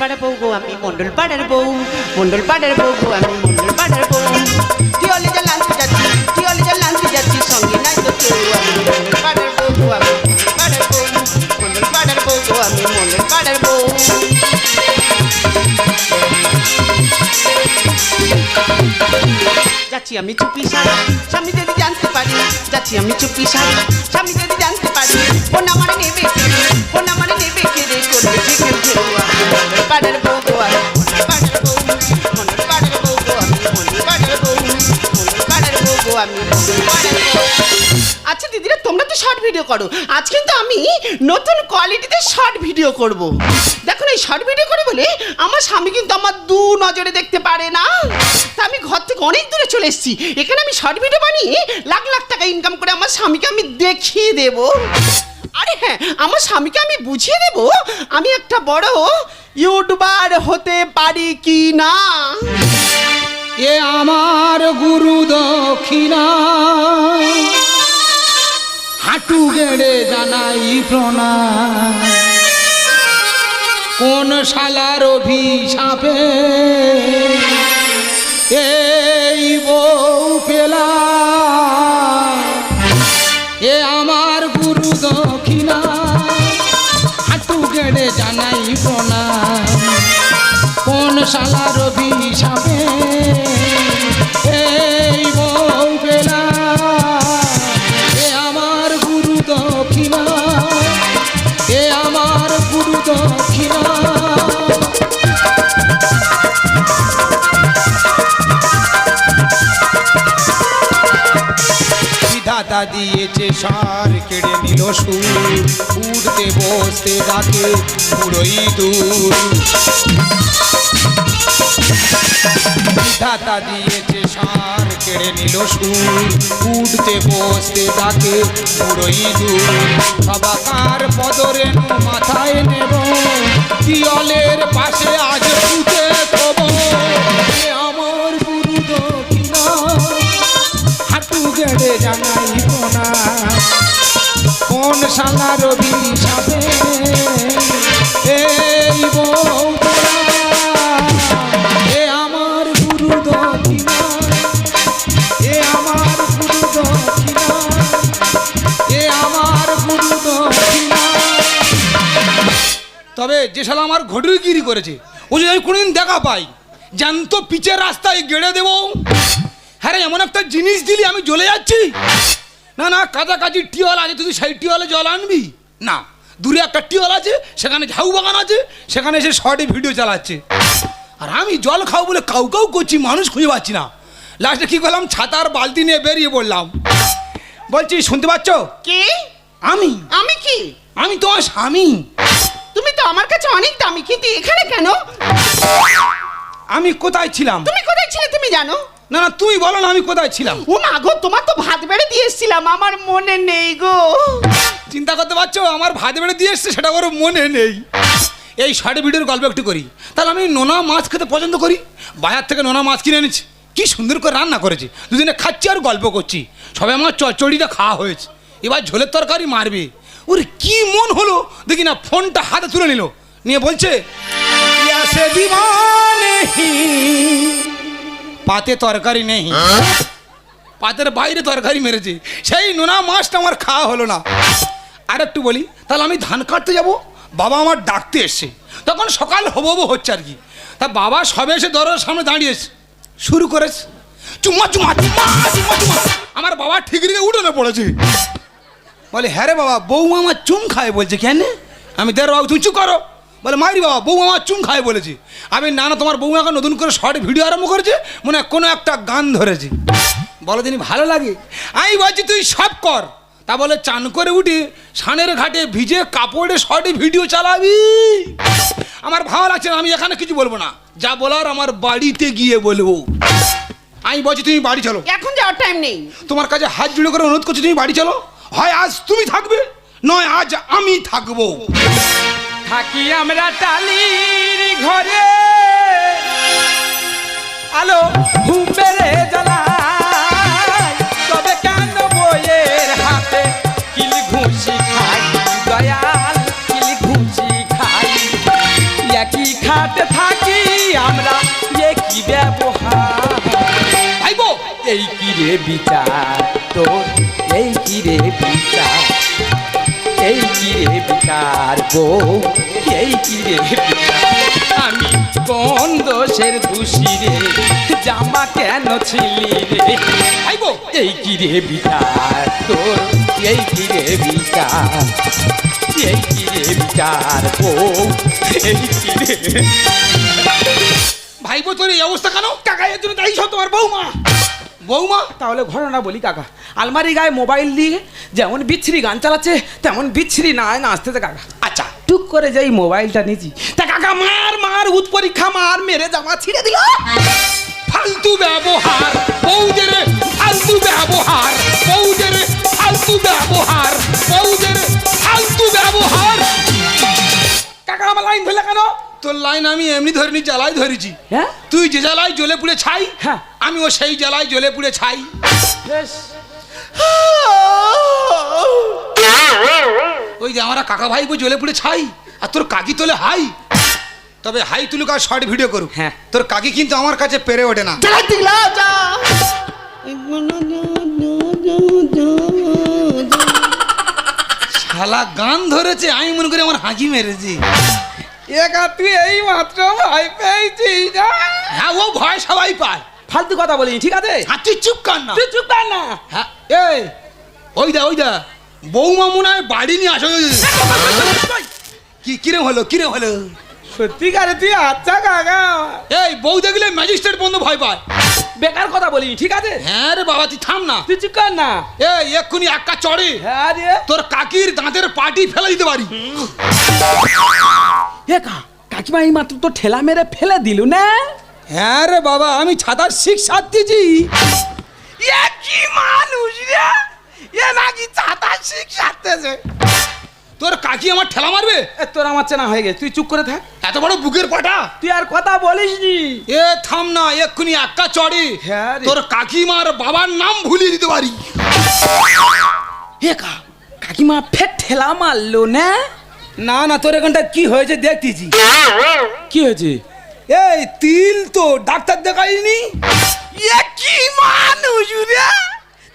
পাড়ার বউ গো আমি মন্ডল পাড়ার বউ মন্ডল পাড়ার বউ গো আমি মন্ডল পাড়ার বউ। টিওলে যা লানতে যাচ্ছি টিওলে যা লানতে যাচ্ছি, সঙ্গে নাই তো কেউ যাচ্ছি আমি চুপি সারা স্বামী যদি জানতে পারি, যাচ্ছি আমি চুপি সারা স্বামী যদি জানতে পারি, ফোন আমার নেবে ফোন আমার নেবে কেড়ে করবে যে কেউ কেউ আমি মনের পাড়ার বউ গো আমি মনের পাড়ার বউ মনের পাড়ার বউ গো আমি মনের পাড়ার বউ মনের পাড়ার বউ গো আমি আচ্ছা দিদিরা, তোমরা তো শর্ট ভিডিও করো। আজ কিন্তু আমি নতুন কোয়ালিটিতে শর্ট ভিডিও করব। দেখুন এই শর্ট ভিডিও করে বলে আমার স্বামী কিন্তু আমার দু নজরে দেখতে পারে না। তা আমি ঘর থেকে অনেক দূরে চলে এসেছি। এখানে আমি শর্ট ভিডিও বানিয়ে লাখ লাখ টাকা ইনকাম করে আমার স্বামীকে আমি দেখিয়ে দেব। আরে হ্যাঁ আমার স্বামীকে আমি বুঝিয়ে দেব আমি একটা বড় ইউটিউবার হতে পারি কি না। এ আমার গুরু দক্ষিণা। হাঁটু গেড়ে জানাই প্রণাম। কোন শালার অভিশাপে এই বউ পেলা। এ আমার গুরু দক্ষিণা, হাঁটু গেড়ে জানাই প্রণাম। কোন শালার দিয়েছে সার, কেড়ে নিল সুর। উঠতে বসতে ডাকে পুরোই দূর। বিধাতা দিয়েছে সার, কেড়ে নিল সুর। উঠতে বসতে ডাকে পুরোই দূর। সবাকার পদরেণু মাথায় নেব। দিয়লের পাশে আজ এই এ আমার এ আমার আমার তবে যে শালা আমার ঘটুরগিরি করেছে, ও যদি আমি কোনোদিন দেখা পাই, জ্যান্ত পিচের রাস্তায় গেড়ে দেবো। হ্যাঁ এমন একটা জিনিস দিলি, আমি জ্বলে যাচ্ছি। না না কাছাকাছি টিওয়াল আছে তুই সেই টিওয়ালে জল আনবি? না দূরে একটা টিওয়াল আছে সেখানে ঝাউ বাগান আছে সেখানে এসে শর্টে ভিডিও চালাচ্ছে। আর আমি জল খাও বলে কাউ কাউ করছি মানুষ খুঁজে পাচ্ছি না। লাস্টে কি করলাম ছাতার বালতি নিয়ে বেরিয়ে পড়লাম। বলছি শুনতে পাচ্ছ? কে? আমি। আমি কি? আমি তোমার স্বামী। তুমি তো আমার কাছে অনেক দামি কিন্তু এখানে কেন? আমি কোথায় ছিলাম? তুমি কোথায় ছিলে তুমি জানো? না না তুমি বলো না আমি কোথায় ছিলাম? ও মা গো তোমার তো ভাত বেড়ে দিয়ে এসেছিলাম আমার মনে নেই গো। চিন্তা করতে পারছ? আমার ভাত বেড়ে দিয়ে এসছে সেটা ওর মনে নেই। এই শর্ট ভিডিওর গল্প একটু করি। তাহলে আমি নোনা মাছ খেতে পছন্দ করি? বাজার থেকে নোনা মাছ কিনে এনেছি। কি সুন্দর করে রান্না করেছি। দুদিনে খাচ্ছি আর গল্প করছি। সবে আমার চচ্চড়িটা খাওয়া হয়েছে। এবার ঝোলের তরকারি মারবে। ওরে কি মন হলো? দেখি না ফোনটা হাতে তুলে নিল। নিয়ে বলছে "ইয়া সে দিওয়ানে হি, পাতে তরকারি নেই। পাতের বাইরে তরকারি মেরেছে। সেই নোনা মাছটা আমার খাওয়া হলো না। আর একটু বলি তাহলে আমি ধান কাটতে যাব? বাবা আমার ডাকতে এসছে। তখন সকাল হব হচ্ছে আর কি। তা বাবা সবে এসে দরজার সামনে দাঁড়িয়েছে। শুরু করেছে। চুম্মা চুম্মা চুম্মা চুম্মা চুম্মা। আমার বাবা ঠিক রেখে উঠোনে পড়েছে। বলে হ্যাঁ রে বাবা বউ আমার চুম খায় বলছে কেন? আমি দেড় বাবু তুই চুপ করো। বলে মারি বাবা বউ আমার চুম খায় বলেছে। আমি না না তোমার বউ এখন নতুন করে শর্ট ভিডিও আরম্ভ করেছে মনে হয় কোনো একটা গান ধরেছে। বলো তিনি ভালো লাগে? আমি বলছি তুই সব কর। তা বলে চান করে উঠি সানের ঘাটে ভিজে কাপড়ে শর্টে ভিডিও চালাবি। আমার ভালো লাগছে না আমি এখানে কিছু বলব না। যা বলার আমার বাড়িতে গিয়ে বলব। আমি বলছি তুমি বাড়ি চলো। এখন যাওয়ার টাইম নেই। তোমার কাছে হাত জুড়ে করে অনুরোধ করছি তুমি বাড়ি চলো। হয় আজ তুমি থাকবে নয় আজ আমি থাকব। থাকি আমরা টালির ঘরে। আলো ঘুম পেরে জ্বালাই তবে কেন বইয়ের হাতে কিল ঘুষি খাই? দয়াল কিল ঘুষি খাই। একই খাতে থাকি আমরা যে কি ব্যবহার এই কিরে বিচার তোর? এই কিরে বিচার? রে বিচার গো এই রে আমি কোন দোষের দোষী রে? জামা কেন ছিলি রে? ভাইবো এই কি তোর এই কি রে বিচার এই গো এই ভাইবো, তোর এই অবস্থা কেন? কাকা, এর জন্য তাই সব তোমার বৌমা বৌমা তাহলে ঘটনা বলি, কাকা। আলমারি গায়ে মোবাইল দিয়ে যেমন বিচ্ছিরি গান চালাচ্ছে তেমন বিচ্ছিরি না নাচতেছে কাকা। আচ্ছা টুক করে যেই মোবাইলটা নিয়েছি তা কাকা মার মার উৎ পরীক্ষা মার মেরে জামা ছিঁড়ে দিল। ফালতু ব্যবহার বৌদের ফালতু ব্যবহার বৌদের ফালতু ব্যবহার বৌদের ফালতু ব্যবহার। কাকা আমার লাইন ধরলে কেন? তোর লাইন আমি এমনি ধরিনি জ্বালাই ধরেছি। হ্যাঁ? তুই যে জ্বালায় জ্বলে পুড়ে ছাই হ্যাঁ। আমিও সেই জ্বালায় জ্বলে পুড়ে ছাই। বেশ। ওই যে আমরা কাকা ভাইবো জ্বলে পুড়ে ছাই আর তোর কাকি তোলে হাই। তবে হাই তুলুক আর শর্ট ভিডিও করুক। হ্যাঁ। তোর কাকি কিন্তু আমার কাছে পেরে ওঠে না। শালা গান ধরেছে আমি মনে করি আমার হাঁকি মেরেছি। একা তুই এই মাত্র ভাই পেয়েছিস না হ্যাঁ ও ভয় সবাই পায়। ফালতু কথা বলি ঠিক আছে? হ্যাঁ তুই চুপ কর না। তুই চুপ কর না। হ্যাঁ। এই। ওই দা ওই দা বৌমা মনে হয় বাড়ি নিয়ে আসো। কি কিরম হলো কিরম হলো? সত্যিকারে তুই আচ্ছা কাকা এই বউ দেখলে ম্যাজিস্ট্রেট বন্ধু ভয় পায়। বেকার কথা বলি ঠিক আছে? হ্যাঁ রে বাবা তুই থাম না। তুই চুপ কর না। এই এক্ষুনি একা চড়ে। হ্যাঁ রে। তোর কাকির দাঁতের পাটি ফেলে দিতে পারি। একা কাকিমা এই মাত্র তো ঠেলা মেরে ফেলে দিলু না? হ্যাঁ রে বাবা আমি ছাতার শিক্ষা দিয়েছি এ কি মানুষ রে? এ নাকি ছাতা শিখাতেছে তোর কাকি আমার ঠেলা মারবে? এ তোর আমার চেনা হয়ে গেছে তুই চুপ করে থাক। এত বড় বুকের পাটা? তুই আর কথা বলিস নি এ থাম না এক্ষুনি একা চড়ে। হ্যাঁ রে। তোর কাকিমার বাবার নাম ভুলিয়ে দিতে পারি। একা কাকিমা ফের ঠেলা মারলো না? না না তোর এখানটা কি হয়েছে দেখতেছি। কি হয়েছে? এই তিল তো ডাক্তার দেখাইনি? এ কি মানুষ রে?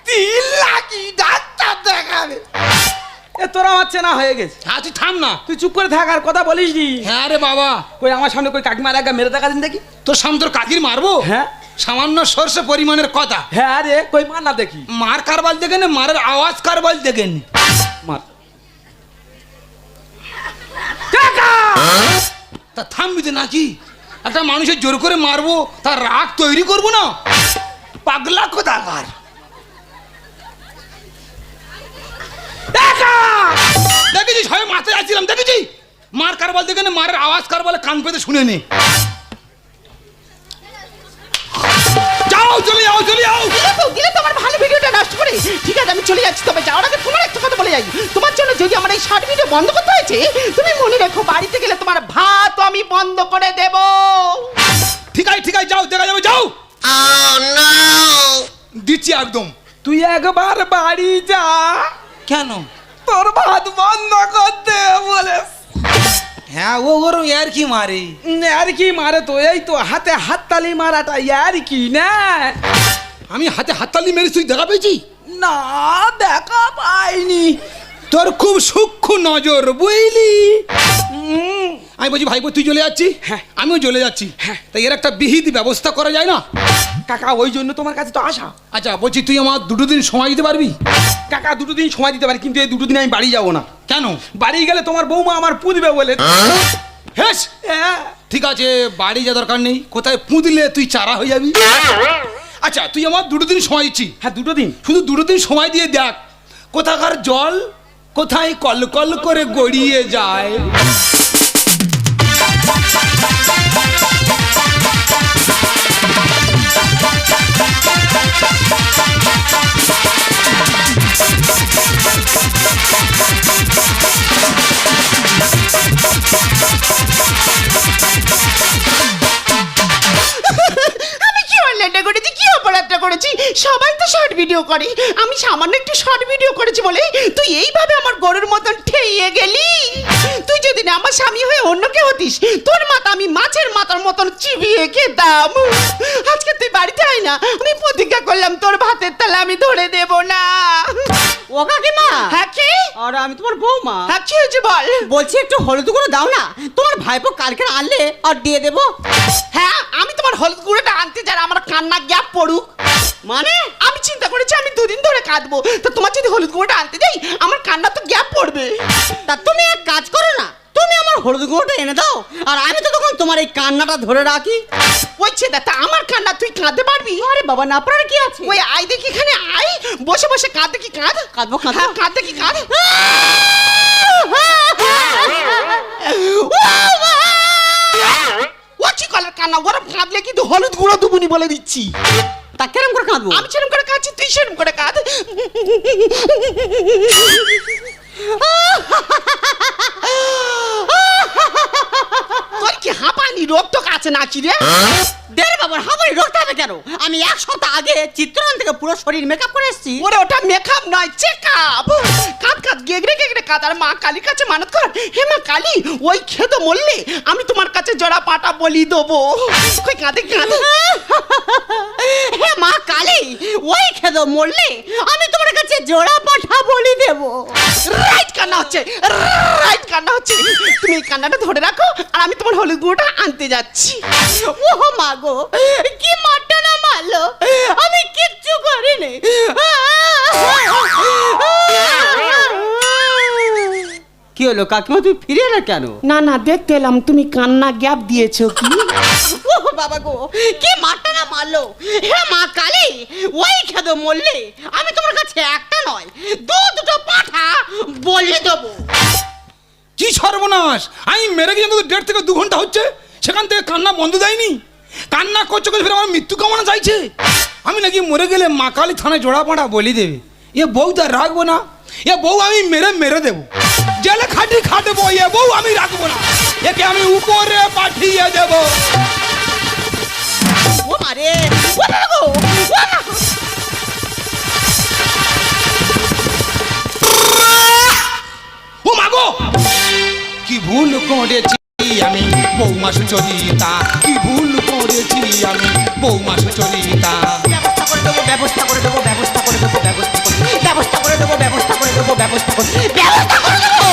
তিল লাখি ডাক্তার দেখাবে? এ তোর আমার চেনা হয়ে গেছে। হ্যাঁ তুই থাম না। তুই চুপ করে থাক আর কথা বলিস নি। হ্যাঁ রে বাবা। কই আমার সামনে কই কাকিমার একা মেরে দেখা দিন দেখি? তোর সামনে তোর কাকির মারবো? হ্যাঁ। সামান্য সর্ষে পরিমাণের কথা। হ্যাঁ রে কই মার না দেখি। মার কারবাল দেখেন মারের আওয়াজ কারবাল দেখেন মার। তা থামবি তো নাকি? একটা মানুষের জোর করে মারবো তার রাগ তৈরি করব না? পাগলা কোথাকার দেখেছি সবাই মাথায় যাচ্ছিলাম দেখেছি মার কারবাল দেখে নে, মারের আওয়াজ কার বলে কান পেতে শুনে নে। চলে যাও চলে যাও। দিলে তো দিলে তো আমার ভালো ভিডিওটা নষ্ট করে। ঠিক আছে আমি চলে যাচ্ছি তবে যাওয়ার আগে তোমার একটা কথা বলে যাই। তোমার জন্য যদি আমার এই শর্ট ভিডিও বন্ধ করতে হয়েছে তুমি মনে রেখো বাড়িতে গেলে তোমার ভাত আমি বন্ধ করে দেব। ঠিক আছে ঠিক আছে যাও দেখা যাবে যাও। দিচ্ছি একদম। তুই একবার বাড়ি যা। কেন? তোর ভাত বন্ধ করতে বলে হ্যাঁ ও ওর আর কি মারে? আর কি মারে তো? এই তো হাতে হাততালি মারাটা আর কি না? আমি হাতে হাততালি মেরে তুই দেখা পেয়েছি? না দেখা পাইনি। তোর খুব সূক্ষ্ম নজর বুঝলি? আমি বলছি ভাইপো তুই চলে যাচ্ছি হ্যাঁ। আমিও চলে যাচ্ছি। হ্যাঁ। তাই এর একটা বিহিত ব্যবস্থা করা যায় না? কাকা ওই জন্য তোমার কাছে তো আসা। আচ্ছা বলছি তুই আমার দুটো দিন সময় দিতে পারবি? কাকা দুটো দিন সময় দিতে পারি কিন্তু এই দুটো দিন আমি বাড়ি যাব না। কেন? বাড়ি গেলে তোমার বৌমা আমার পুঁতবে বলে। হ্যাঁ। ঠিক আছে বাড়ি যা দরকার নেই। কোথায় পুঁতলে তুই চারা হয়ে যাবি? আচ্ছা তুই আমার দুটো দিন সময় দিচ্ছি। হ্যাঁ দুটো দিন। শুধু দুটো দিন সময় দিয়ে দেখ কোথাকার জল কোথায় কল কল করে গড়িয়ে যায়। আমি কি অনলাইনটা করেছি? কি অপরাধটা করেছি? সবাই তো শর্ট ভিডিও করে। আমি সামান্য একটু শর্ট ভিডিও করেছি বলে তুই এইভাবে আমার গরুর মতন ঠেইয়ে গেলি? তুই যদি না আমার স্বামী হয়ে অন্য কেউ হতিস, তোর মাথা আমি মাছের মাথার মতন চিবিয়ে খেতাম। আজকে তুই বাড়িতে আয় না, আমি প্রতিজ্ঞা করলাম তোর ভাতের তালে আমি ধরে দেব না। ও কাকিমা আর আমি তোমার বৌমা। হ্যাঁ কি হয়েছে বল? বলছি একটু হলুদ গুঁড়ো দাও না। তোমার ভাইপো কালকে আনলে আর দিয়ে দেবো। হ্যাঁ আমি তোমার হলুদ গুঁড়োটা আনতে যারা আমার কান্না গ্যাপ পড়ুক। মানে? আমি চিন্তা করেছি আমি দুদিন ধরে কাঁদবো। তো তোমার যদি হলুদ গুঁড়োটা আনতে যাই আমার কান্না তো গ্যাপ পড়বে। তা তুমি এক কাজ করো না তুমি আমার হলুদ গুঁড়োটা এনে দাও আর আমি তো তখন তোমার এই কান্নাটা ধরে রাখি। ওই ছেদা তা আমার কান্না তুই কাঁদতে পারবি? আরে বাবা না আপনার কি আছে? ওই আই দেখি এখানে আই বসে বসে কাঁদতে কি কাঁদ? কাঁদবো, কাঁদবো। হ্যাঁ, কাঁদতে কি কাঁদ? ও কান্না ওরা কাঁদলে কিন্তু হলুদ গুঁড়ো দুবুনি বলে দিচ্ছি। তা কেরম করে কাঁদবো? আমি সেরকম করে কাঁদছি তুই সেরকম করে কাঁদ। তোর কি হাঁপানি? রোগ তো কাছে নাকি রে? দেড় বাবার হবে কেন? আমি এক সপ্তাহ আগে চিত্রন থেকে পুরো শরীর মেকআপ করে এসেছি। ওরে, ওটা মেকআপ নয় চেকআপ গেগড়ে গেগড়ে আর মা কাছে মানত কর। হে মা কালী, ওই খেত মরলে আমি তোমার কাছে জড়া পাটা বলি দেবো। কই কাঁদে কাঁদে। হে মা কালী, ওই খেদো মরলে আমি তোমার কাছে জোড়া পাঠা বলি দেবো। রাইট কান্না হচ্ছে, রাইট কান্না হচ্ছে। তুমি এই কান্নাটা ধরে রাখো, আর আমি তোমার হলুদ গুঁড়োটা আনতে যাচ্ছি। ও মা গো কি মারটা না মারলো আমি কিচ্ছু করিনি। কি হলো কাকিমা তুমি ফিরে এলে কেন? না না দেখতে এলাম তুমি কান্না গ্যাপ দিয়েছ কি? ও বাবা গো কি মারটা না মারলো হে মা কালী ওই খেদো মরলে আমি তোমার কাছে একটা নয় দু দুটো পাঠা বলে দেবো। কি সর্বনাশ? আমি মেরে গিয়ে কিন্তু দেড় থেকে দু ঘণ্টা হচ্ছে সেখান থেকে কান্না বন্ধ দেয়নি? কান্না করছে করছে ফের আমার মৃত্যু কামনা চাইছে? আমি নাকি মরে গেলে মা কালী থানায় জোড়া পাড়া বলি দেবে। এ বউ তো রাখব না। এ বউ আমি মেরে মেরে দেবো। জেলে খাটি খাটবো এ বউ আমি রাখব না। একে আমি উপরে পাঠিয়ে দেবো। ও মাগো কি ভুল করেছি আমি? বৌমা সুচরিতা কি ভুল করেছি আমি বৌমা সুচরিতা ব্যবস্থা করে দেবো ব্যবস্থা করে দেবো ব্যবস্থা করে দেবো ব্যবস্থা করে ব্যবস্থা করে দেবো ব্যবস্থা করে দেবো ব্যবস্থা করে ব্যবস্থা করে দেবো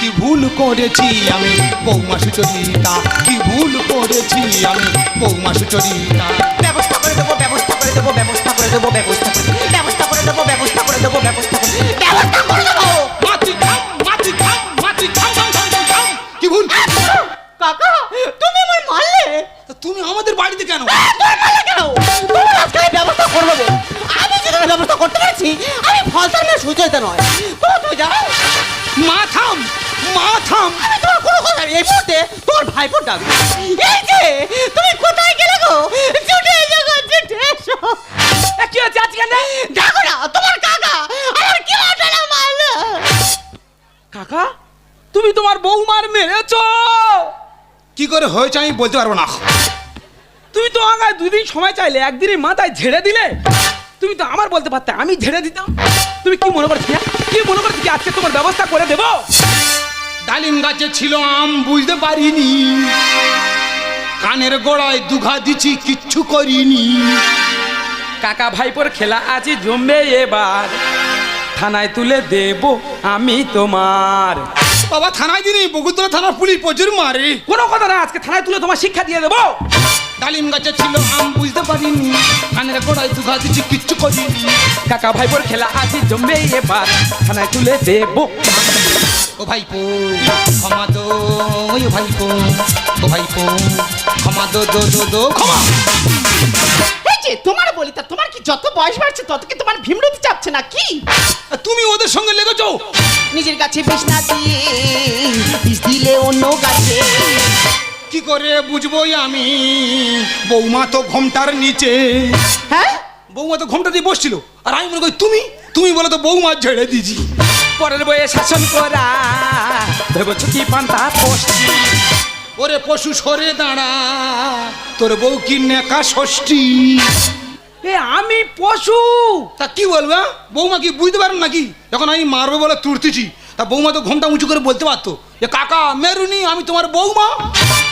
কি ভুল করেছি আমি বৌমা সুচরিতা কি ভুল করেছি আমি বৌমা সুচরিতা ব্যবস্থা করে দেবো ব্যবস্থা করে দেবো ব্যবস্থা করে দেবো ব্যবস্থা করে ব্যবস্থা করে দেবো ব্যবস্থা করে দেবো ব্যবস্থা করে ব্যবস্থা করে দেবো ডাক এই যে তুমি কোথায় গেলে গো? ছুটে এসো গো ছুটে এসো। কি হচ্ছে আজকে দেখো না তোমার কাকা আমার কি মাথাটা মারলো? কাকা তুমি তোমার বৌমার মেরেছো। কি করে হয়েছে আমি বলতে পারব না। তুমি তো আগায় দুদিন সময় চাইলে একদিনের মাথায় ঝেড়ে দিলে। তুমি তো আমার বলতে পারতে আমি ঝেড়ে দিতাম। তুমি কি মনে করছি? কি মনে করছি আজকে তোমার ব্যবস্থা করে দেবো? ডালিম গাছে ছিল আম বুঝতে পারিনি। কানের গোড়ায় দুঘা দিছি কিচ্ছু করিনি। কাকা ভাইপোর খেলা আছে জমবে এবার। থানায় তুলে দেব আমি তোমার। বাবা থানায় দিনি বগুতলা থানার পুলিশ প্রচুর মারে। কোনো কথা না আজকে থানায় তুলে তোমার শিক্ষা দিয়ে দেবো। ডালিম গাছে ছিল আম বুঝতে পারিনি। কানের গোড়ায় দুঘা দিছি কিচ্ছু করিনি। কাকা ভাইপোর খেলা আছে জমবে এবার। থানায় তুলে দেব। ও ভাইপো ক্ষমা দো ওই ভাইপো ও ভাইপো ক্ষমা দো দো দো দো ক্ষমা। এই যে তোমার বলি তা তোমার কি যত বয়স বাড়ছে তত কি তোমার ভীমরতি চাপছে না কি তুমি ওদের সঙ্গে লেগেছো? নিজের গাছে বিষ না দিয়ে বিষ দিলে অন্য গাছে। কি করে বুঝবোই আমি? বৌমা তো ঘোমটার নিচে। হ্যাঁ? বৌমা তো ঘোমটা দিয়ে বসছিল। আর আমি মনে করি তুমি তুমি বলে তো বৌমা ঝেড়ে দিছি পরের বয়ে শাসন করা। ভেবেছো কি পান্তা পশ্চিম ওরে পশু সরে দাঁড়া তোর বউ কি নেকা ষষ্ঠী? এ আমি পশু। তা কি বলব হ্যাঁ? বৌমা কি বুঝতে পারেন নাকি? যখন আমি মারবো বলে তুলতেছি তা বৌমা তো ঘোমটা উঁচু করে বলতে পারতো। কাকা মেরুনি আমি তোমার বৌমা।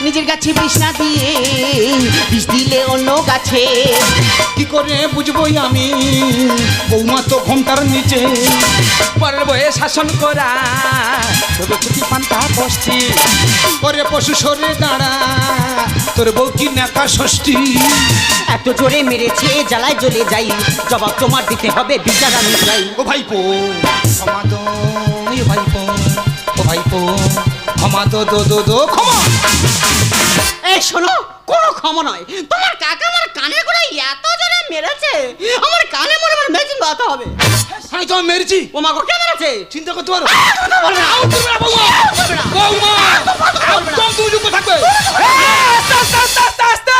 নিজের গাছে বিষ না দিয়ে বিষ দিলে অন্য গাছে। কি করে বুঝবই আমি? বৌমা তো ঘোমটার নিচে। পরের বয়ে শাসন করা তবে ছুটি পান্তা বসছি। করে পশু সরে দাঁড়া তোর বউ কি নেকা ষষ্ঠী? এত জোরে মেরেছে জ্বালায় জ্বলে যাই। জবাব তোমার দিতে হবে বিচার আমি চাই। ও ভাইপো ক্ষমা দো ভাইপো। ভাইপো ক্ষমা দো দো দো দো ক্ষমা। এই শোনো কোনো ক্ষমা নয়। তোমার কাকা আমার কানে করে এত জোরে মেরেছে। আমার কানে মনে মনে মেশিন বাতা হবে। আমি তোমার মেরেছি। ও মা গো কে মেরেছে? চিন্তা করতে পারো। বলবে না। বৌমা একদম তুমি চুপ থাকবে। আস্তে আস্তে আস্তে আস্তে আস্তে।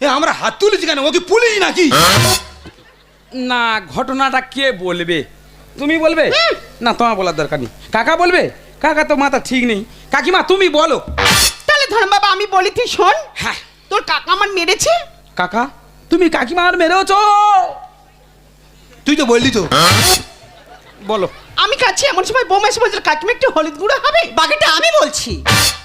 এ আমরা হাত তুলেছি কেন? ও কি পুলিশ নাকি? না ঘটনাটা কে বলবে? তুমি বলবে? না তোমার বলার দরকার নেই। কাকা বলবে? কাকা তো মাথা ঠিক নেই। কাকিমা তুমি বলো। তাহলে ধর্ম বাবা আমি বলি তুই শোন। হ্যাঁ। তোর কাকা আমার মেরেছে? কাকা তুমি কাকিমার মেরেছ তুই তো বললি তো। বলো। আমি কাছে এমন সময় বৌমা এসে বলছিল কাকিমা একটু হলুদ গুঁড়ো হবে? বাকিটা আমি বলছি।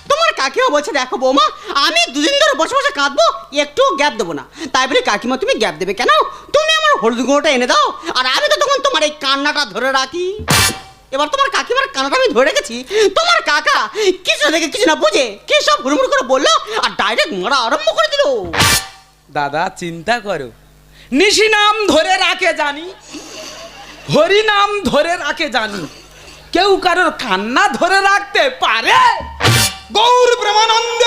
তোমার কাকিও বলছে দেখো বৌমা আমি দুদিন ধরে বসে বসে কাঁদবো একটু গ্যাপ দেবো না। তাই বলে কাকিমা তুমি গ্যাপ দেবে কেন? তুমি আমার হলুদ গুঁড়োটা এনে দাও। আর আমি তো তখন তোমার এই কান্নাটা ধরে রাখি। এবার তোমার কাকিমার কান্নাটা আমি ধরে রেখেছি তোমার কাকা কিছু দেখে কিছু না বুঝে কি সব হুড়মুড় করে বলল আর ডাইরেক্ট মারা আরম্ভ করে দিল। দাদা চিন্তা করো। নিশি নাম ধরে রাখে জানি হরি নাম ধরে রাখে জানি। কেউ কারোর কান্না ধরে রাখতে পারে? গৌর প্রেমানন্দ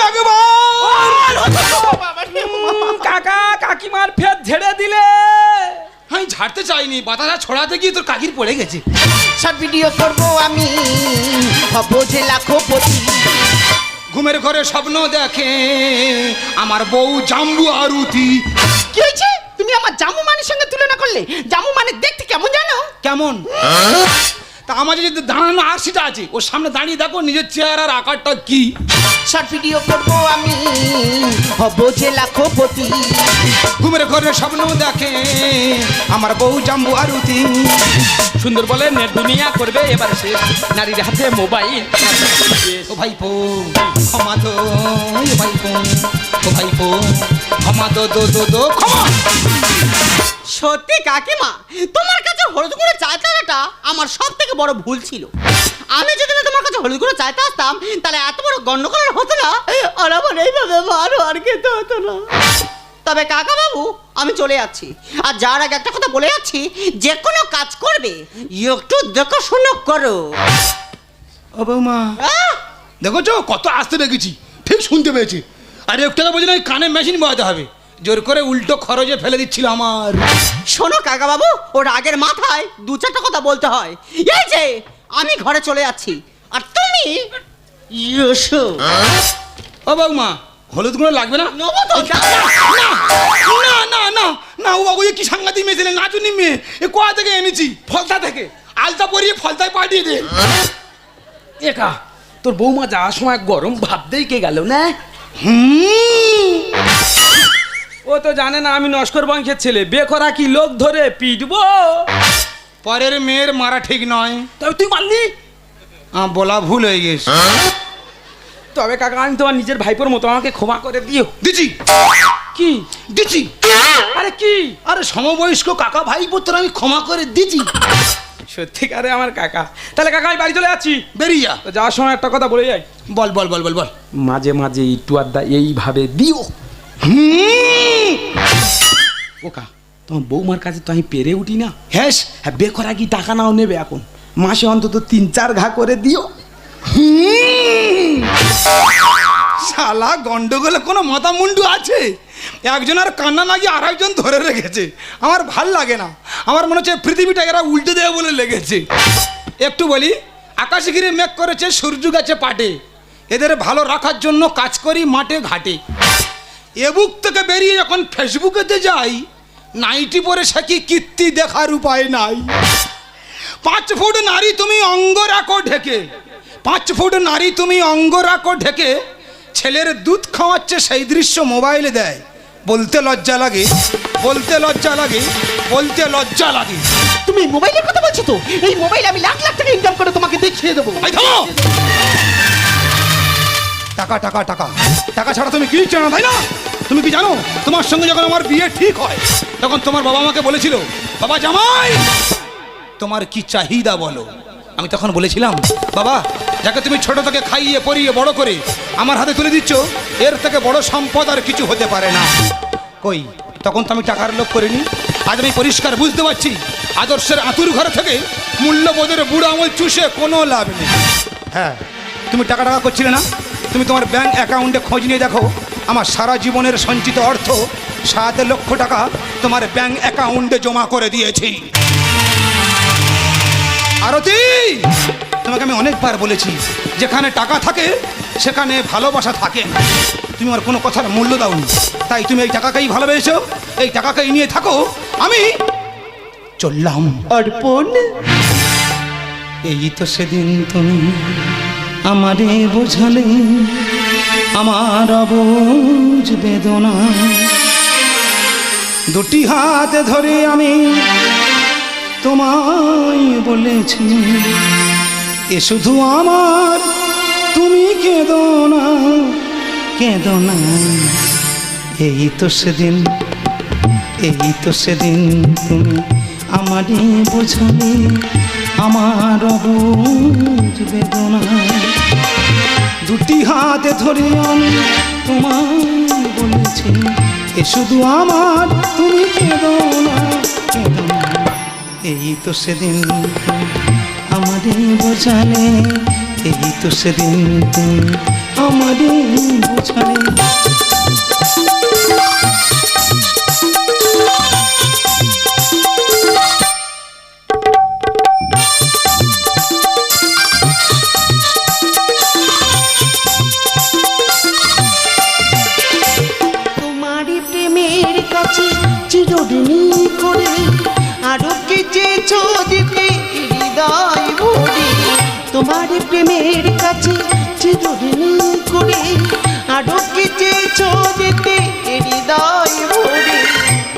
কাকা কাকিমার ফের ঝেড়ে দিলে। আমি ঝাড়তে চাইনি বাতাসা ছড়াতে গিয়ে তোর কাকির পড়ে গেছে। সব ভিডিও করব আমি হব যে লাখপতি। ঘুমের ঘরে স্বপ্ন দেখে আমার বউ জাম্বু আরুতি। কি হয়েছে? তুমি আমার জামু মানের সঙ্গে তুলনা করলে? জামু মানে দেখতে কেমন জানো? কেমন? তা আমাদের যে দাঁড়ানো আরসিটা আছে ওর সামনে দাঁড়িয়ে দেখো নিজের চেহারার আর আকারটা কি। শর্ট ভিডিও করব আমি হব যে লাখপতি ঘুমের ঘরে স্বপ্ন দেখে আমার বউ জাম্বু আরুতি। সুন্দর বলে নেট দুনিয়া করবে এবার শেষ নারীর হাতে মোবাইল। ও ভাইপো ক্ষমা এ ভাইপো ও ভাইপো ক্ষমা দো দো দো দো ক্ষমা। সত্যি কাকিমা তোমার কাছে হলুদ গুঁড়ো চাইতে আসাটা আমার সব থেকে বড় ভুল ছিল। আমি যদি না তোমার কাছে হলুদ গুঁড়ো চাইতে আসতাম তাহলে এত বড় গন্ডগোল হতো না আর আমার এইভাবে মারো আর খেতে হতো না। তবে কাকা বাবু আমি চলে যাচ্ছি। আর যার আগে একটা কথা বলে যাচ্ছি যে কোনো কাজ করবে একটু দেখাশুনো করো। ও বৌমা! দেখেছ? কত আসতে দেখেছি ঠিক শুনতে পেয়েছি। আর একটু টাকা বলছি না কানে মেশিন বয়াতে হবে। জোর করে উল্টো খরচে ফেলে দিচ্ছিল আমার। শোনো কাকা বাবু ওর আগের মাথায় দু চারটা কথা বলতে হয়। এই যে আমি ঘরে চলে যাচ্ছি। আর তুমি? এসো ও বৌমা হলুদ গুঁড়ো লাগবে না? নেব তো না না না না না ও বাবু এ কি সাংঘাতিক মেয়ে ছিলেন নাচুনি মেয়ে। এ কোয়া থেকে এনেছি? ফলতা থেকে। আলতা পরিয়ে ফলতায় পাঠিয়ে দে। একা তোর বৌমা যাওয়ার সময় গরম ভাব দিয়ে কে গেল না? হুম। ও তো জানে না আমি নস্কর বংশের ছেলে। বেকরা কি লোক ধরে পিটবো? পরের মেয়ের মারা ঠিক নয়। তবে তুই মারলি? আ, বলা ভুল হয়ে গেছে। তবে কাকা আমি তোমার নিজের ভাইপোর মতো আমাকে ক্ষমা করে দিও। দিছি কি? দিছি আরে কি? আরে সমবয়স্ক কাকা ভাই পুত্র আমি ক্ষমা করে দিছি সত্যিকারে আমার কাকা। তাহলে কাকা আমি বাড়ি চলে যাচ্ছি। বেরিয়ে। যাওয়ার সময় একটা কথা বলে যাই। বল বল বল বল বল। মাঝে মাঝে একটু আড্ডা এইভাবে দিও। ওকা তোমার বৌমার কাছে তো আমি পেরে উঠি না। হ্যাঁ হ্যাঁ বেকরা কি টাকা নাও নেবে এখন? মাসে অন্তত তিন চার ঘা করে দিও। শালা গন্ডগোলে কোনো মাথা মুন্ডু আছে? একজন আর কান্না লাগিয়ে আর একজন ধরে রেখেছে। আমার ভালো লাগে না। আমার মনে হচ্ছে পৃথিবীটা এরা উল্টে দেবে বলে লেগেছে। একটু বলি আকাশে ঘিরে মেঘ করেছে সূর্য গাছে পাটে। এদের ভালো রাখার জন্য কাজ করি মাঠে ঘাটে। এবুক থেকে বেরিয়ে যখন ফেসবুকেতে যাই নাইটি পরে সে কি কীর্তি দেখার উপায় নাই। পাঁচ ফুট নারী তুমি অঙ্গ রাখো ঢেকে পাঁচ ফুট নারী তুমি অঙ্গ রাখো ঢেকে ছেলের দুধ খাওয়াচ্ছে সেই দৃশ্য মোবাইলে দেয়। বলতে লজ্জা লাগে বলতে লজ্জা লাগে বলতে লজ্জা লাগে। তুমি মোবাইলের কথা বলছো তো? এই মোবাইল আমি লাখ লাখ টাকা ইনকাম করে তোমাকে দেখিয়ে দেবো। টাকা টাকা টাকা। টাকা ছাড়া তুমি কিছু জানো তাই না? তুমি কি জানো, তোমার সঙ্গে যখন আমার বিয়ে ঠিক হয়, তখন তোমার বাবা আমাকে বলেছিল, বাবা জামাই, তোমার কি চাহিদা বলো? আমি তখন বলেছিলাম, বাবা, যাকে তুমি ছোট থেকে খাইয়ে, পরিয়ে, বড় করে আমার হাতে তুলে দিচ্ছ, এর থেকে বড় সম্পদ আর কিছু হতে পারে না। কই? তখন তো আমি টাকার লোভ করিনি। আজ আমি পরিষ্কার বুঝতে পারছি, আদর্শের আতুর ঘর থেকে মূল্যবোধের বুড়ো আমল চুষে কোনো লাভ নেই। হ্যাঁ তুমি টাকা টাকা করছিলে না? তুমি তোমার ব্যাংক অ্যাকাউন্টে খোঁজ নিয়ে দেখো। আমার সারা জীবনের সঞ্চিত অর্থ সাত লক্ষ টাকা তোমার ব্যাংক অ্যাকাউন্টে জমা করে দিয়েছি। আরতি তোমাকে আমি অনেকবার বলেছি যেখানে টাকা থাকে সেখানে ভালোবাসা থাকে। তুমি আমার কোনো কথার মূল্য দাওনি। তাই তুমি এই টাকাকেই ভালোবেসেছো। এই টাকাকেই নিয়ে থাকো। আমি চললাম। অর্পণ এই তো সেদিন তুমি আমারে বোঝালে আমার অবুঝ বেদনা। দুটি হাত ধরে আমি তোমায় বলেছি, এ শুধু আমার, তুমি কেঁদো না কেঁদো না। এই তো সেদিন, এই তো সেদিন তুমি আমারই বোঝালে আমার বেদনা। দুটি হাতে ধরে আমি তোমার বলেছি, এ শুধু আমার, তুমি কেঁদো না কেঁদো না। এই তো সেদিন আমারই বোঝালে, এই তো সেদিন আমারই বোঝালে।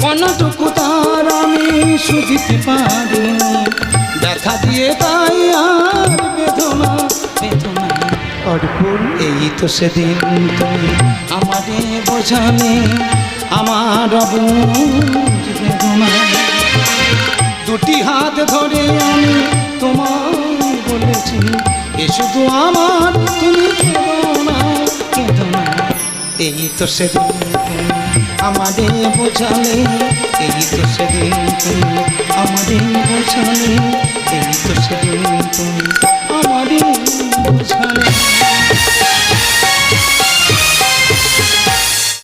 অনটুকু তার আমি শুধিতে পারিনি ব্যথা দিয়ে তাই আর বেদনা বেদনা। অর্পণ, এই তো সেদিন তুমি আমারে বোঝালে, আমার বেদনা। দুটি হাত ধরে আমি তোমায় বলেছি, এ শুধু আমার তুমি কেঁদো না কেঁদো না এই তো সেদিন তুমি আমারে বোঝালে এই তো সেদিন তুমি আমাদের বোঝালে এই তো সেদিন তুমি আমাদের বোঝালে।